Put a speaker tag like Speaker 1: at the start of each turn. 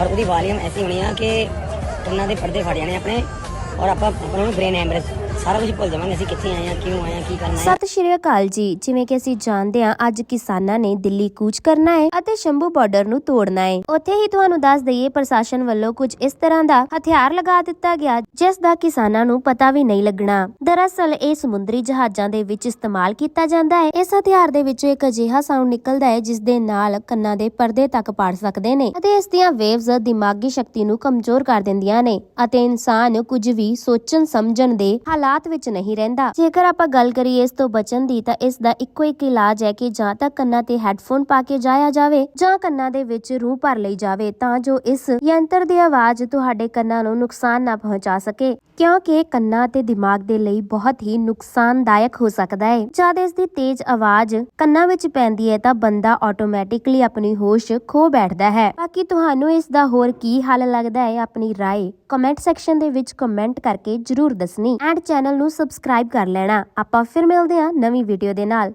Speaker 1: ਔਰ ਉਹਦੀ ਵਾਲੀਅਮ ਐਸੀ ਹੋਣੀ ਆ ਕਿ ਉਹਨਾਂ ਦੇ ਪਰਦੇ ਫੜ ਜਾਣੇ ਆਪਣੇ ਔਰ ਆਪਾਂ ਆਪਣਾ ਨੂੰ ਬ੍ਰੇਨ ਐਮਰੇਜ ਸਾਰਾ ਕੁਝ ਭੁੱਲ ਜਾਵਾਂਗੇ ਅਸੀਂ ਕਿੱਥੇ ਆਏ ਆ ਕਿਉਂ ਆਏ ਆ ਕੀ ਕਰਨਾ ਹੈ।
Speaker 2: ਸਤਿ ਸ਼੍ਰੀ ਅਕਾਲ ਜੀ। ਜਿਵੇਂ ਕਿ ਅਸੀਂ ਜਾਣਦੇ ਹਾਂ, ਅੱਜ ਕਿਸਾਨਾਂ ਨੇ ਦਿੱਲੀ ਕੂਚ ਕਰਨਾ ਹੈ ਅਤੇ ਸ਼ੰਭੂ ਬਾਰਡਰ ਨੂੰ ਤੋੜਨਾ ਹੈ। ਉੱਥੇ ਹੀ ਤੁਹਾਨੂੰ ਦੱਸ ਦਈਏ, ਪ੍ਰਸ਼ਾਸਨ ਵੱਲੋਂ ਕੁਝ ਇਸ ਤਰ੍ਹਾਂ ਦਾ ਹਥਿਆਰ ਲਗਾ ਦਿੱਤਾ ਗਿਆ, ਜਿਸ ਦਾ ਕਿਸਾਨਾਂ ਨੂੰ ਪਤਾ ਵੀ ਨਹੀਂ ਲੱਗਣਾ। ਦਰਅਸਲ, ਇਹ ਸਮੁੰਦਰੀ ਜਹਾਜ਼ਾਂ ਦੇ ਵਿੱਚ ਇਸਤੇਮਾਲ ਕੀਤਾ ਜਾਂਦਾ ਹੈ। ਇਸ ਹਥਿਆਰ ਦੇ ਵਿੱਚੋਂ ਇੱਕ ਅਜਿਹਾ ਸਾਊਂਡ ਨਿਕਲਦਾ ਹੈ, ਜਿਸ ਦੇ ਨਾਲ ਕੰਨਾਂ ਦੇ ਪਰਦੇ ਤੱਕ ਪਾੜ ਸਕਦੇ ਨੇ ਅਤੇ ਇਸ ਦੀਆਂ ਵੇਵਜ਼ ਦਿਮਾਗੀ ਸ਼ਕਤੀ ਨੂੰ ਕਮਜ਼ੋਰ ਕਰ ਦਿੰਦੀਆਂ ਨੇ ਅਤੇ ਇਨਸਾਨ ਕੁਝ ਵੀ ਸੋਚਣ ਸਮਝਣ ਦੇ ਹਾਲਾਤ ਵਿੱਚ ਨਹੀਂ ਰਹਿੰਦਾ। ਜੇਕਰ ਆਪਾਂ ਗੱਲ ਕਰੀਏ ਇਸ ਤੋਂ ਬਚਣ ਦੀ, ਤਾਂ ਇਸ ਦਾ ਇੱਕੋ ਇੱਕ ਇਲਾਜ ਹੈ ਕਿ ਜਾਂ ਤਾਂ ਕੰਨਾਂ ਤੇ ਹੈੱਡਫੋਨ ਪਾ ਕੇ ਜਾਇਆ ਜਾਵੇ ਜਾਂ ਕੰਨਾਂ ਦੇ ਵਿੱਚ ਰੂਹ ਭਰ ਲਈ ਜਾਵੇ ਤਾਂ ਜੋ ਇਸ ਯੰਤਰ ਦੀ ਆਵਾਜ਼ ਤੁਹਾਡੇ ਕੰਨਾਂ ਨੂੰ ਨੁਕਸਾਨ ਨਾ ਪਹੁੰਚਾ ਸਕੇ, ਕਿਉਂਕਿ ਕੰਨਾਂ ਤੇ ਦਿਮਾਗ ਦੇ ਲਈ ਬਹੁਤ ਹੀ ਨੁਕਸਾਨਦਾਇਕ ਹੋ ਸਕਦਾ ਹੈ। ਜਦ ਇਸ ਦੀ ਤੇਜ਼ ਆਵਾਜ਼ ਕੰਨਾਂ ਵਿੱਚ ਪੈਂਦੀ ਹੈ, ਤਾਂ ਬੰਦਾ ਆਟੋਮੈਟਿਕਲੀ ਆਪਣੀ ਹੋਸ਼ ਖੋ ਬੈਠਦਾ ਹੈ। ਬਾਕੀ ਤੁਹਾਨੂੰ ਇਸ ਦਾ ਹੋਰ ਕੀ ਹੱਲ ਲੱਗਦਾ ਹੈ, ਆਪਣੀ ਰਾਏ ਕਮੈਂਟ ਸੈਕਸ਼ਨ ਦੇ ਵਿੱਚ ਕਮੈਂਟ ਕਰਕੇ ਜਰੂਰ ਦੱਸਣੀ। ਐਂਡ ਚੈਨਲ ਨੂੰ ਸਬਸਕ੍ਰਾਈਬ ਕਰ ਲੈਣਾ। ਆਪਾਂ ਫਿਰ ਮਿਲਦੇ ਹਾਂ ਨਵੀਂ ਵੀਡੀਓ ਦੇ ਨਾਲ।